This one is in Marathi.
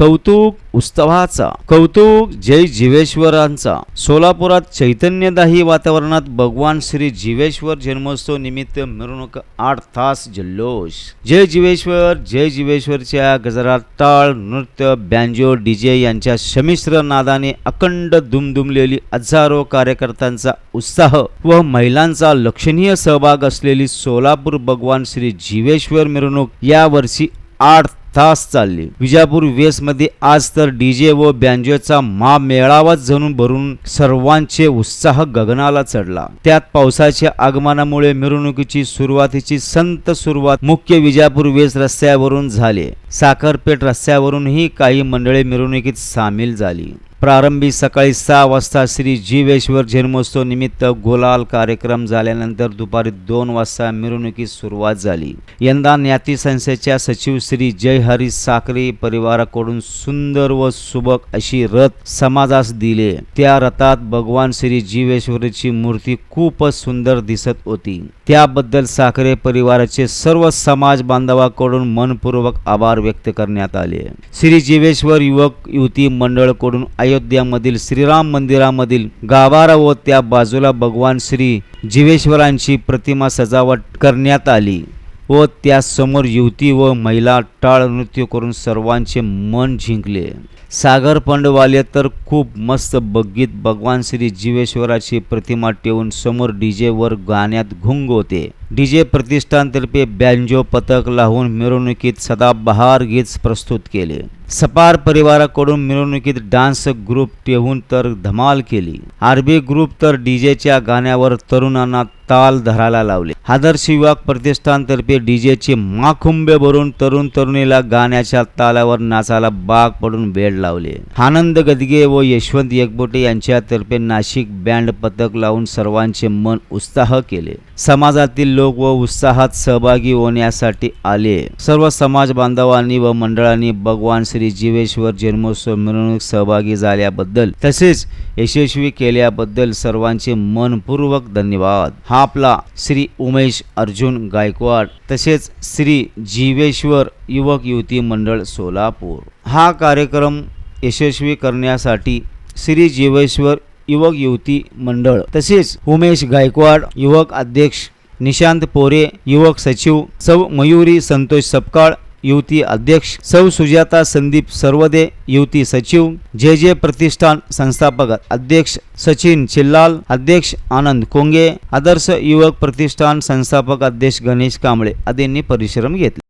कौतुक उत्सवाचा कौतुक जय जीवेश्वरांचा. सोलापुरात चैतन्यदायी वातावरणात भगवान श्री जीवेश्वर जन्मोत्सव निमित्त मिरवणूक आठ तास जल्लोष. जय जीवेश्वर जय जीवेश्वरच्या गजरात टाळ नृत्य बँजो डीजे यांच्या संमिश्र नादाने अखंड दुमदुमलेली हजारो कार्यकर्त्यांचा उत्साह व महिलांचा लक्षणीय सहभाग असलेली सोलापूर भगवान श्री जीवेश्वर मिरवणूक यावर्षी आठ तास चालली. विजापूर वेसमध्ये आज तर डीजे व बँजोचा मा मेळावाच जणून भरून सर्वांचे उत्साह गगनाला चढला. त्यात पावसाच्या आगमनामुळे मिरवणुकीची सुरुवातीची संत सुरुवात मुख्य विजापूर वेस रस्त्यावरून झाले. साखरपेठ रस्त्यावरूनही काही मंडळे मिरवणुकीत सामील झाली. प्रारंभी सकाळी सहा वाजता श्री जीवेश्वर जन्मोत्सव निमित्त गोलाल कार्यक्रम झाल्यानंतर दुपारी दोन वाजता मिरवणुकीस सुरुवात झाली. यंदा ज्ञाती संस्थेच्या सचिव श्री जयहरी साखरे परिवाराकडून सुंदर व सुबक अशी रथ समाजास दिले. त्या रथात भगवान श्री जीवेश्वरीची मूर्ती खूपच सुंदर दिसत होती. त्याबद्दल साखरे परिवाराचे सर्व समाज बांधवाकडून मनपूर्वक आभार व्यक्त करण्यात आले. श्री जीवेश्वर युवक युवती मंडळकडून अयोध्यामधील श्रीराम मंदिरामधील गाभारा व त्या बाजूला भगवान श्री जीवेश्वरांची प्रतिमा सजावट करण्यात आली व त्यासमोर युवती व महिला टाळ नृत्य करून सर्वांचे मन जिंकले. सागर पंडवाले तर खूप मस्त बग्गीत भगवान श्री जीवेश्वराची प्रतिमा ठेवून समोर डीजे वर गाण्यात घुंग होते. डीजे प्रतिष्ठानतर्फे बँजो पथक लावून मिरवणुकीत सदाबहार गीत प्रस्तुत केले. सपार परिवाराकडून मिरवणुकीत डान्स ग्रुप ठेवून तर धमाल केली. आरबी ग्रुप तर डीजेच्या गाण्यावर तरुणांना ताल धरायला लावले. आदर्श युवक प्रतिष्ठानतर्फे डीजेचे माखुंबे भरून तरुण तरुणीला गाण्याच्या तालावर नाचायला बाग पडून बेड लावले. आनंद गदगे व यशवंत एकबोटे यांच्यातर्फे नाशिक बँड पथक लावून सर्वांचे मन उत्साह केले. समाजातील लोक व उत्साहात सहभागी होण्यासाठी आले. सर्व समाज बांधवांनी व मंडळांनी भगवान श्री जीवेश्वर जन्मोत्सव मिरवणूक सहभागी झाल्याबद्दल तसेच यशस्वी केल्याबद्दल सर्वांचे मनपूर्वक धन्यवाद. हा आपला श्री उमेश अर्जुन गायकवाड तसेच श्री जीवेश्वर युवक युवती मंडळ सोलापूर. हा कार्यक्रम यशस्वी करण्यासाठी श्री जीवेश्वर युवक युवती मंडळ तसेच उमेश गायकवाड युवक अध्यक्ष निशांत पोरे युवक सचिव सौ मयुरी संतोष सपकाळ युवती अध्यक्ष सौ सुजाता संदीप सर्वदे युवती सचिव जे जे प्रतिष्ठान संस्थापक अध्यक्ष सचिन चिल्लाल अध्यक्ष आनंद कोंगे आदर्श युवक प्रतिष्ठान संस्थापक अध्यक्ष गणेश कांबळे आदींनी परिश्रम घेतले.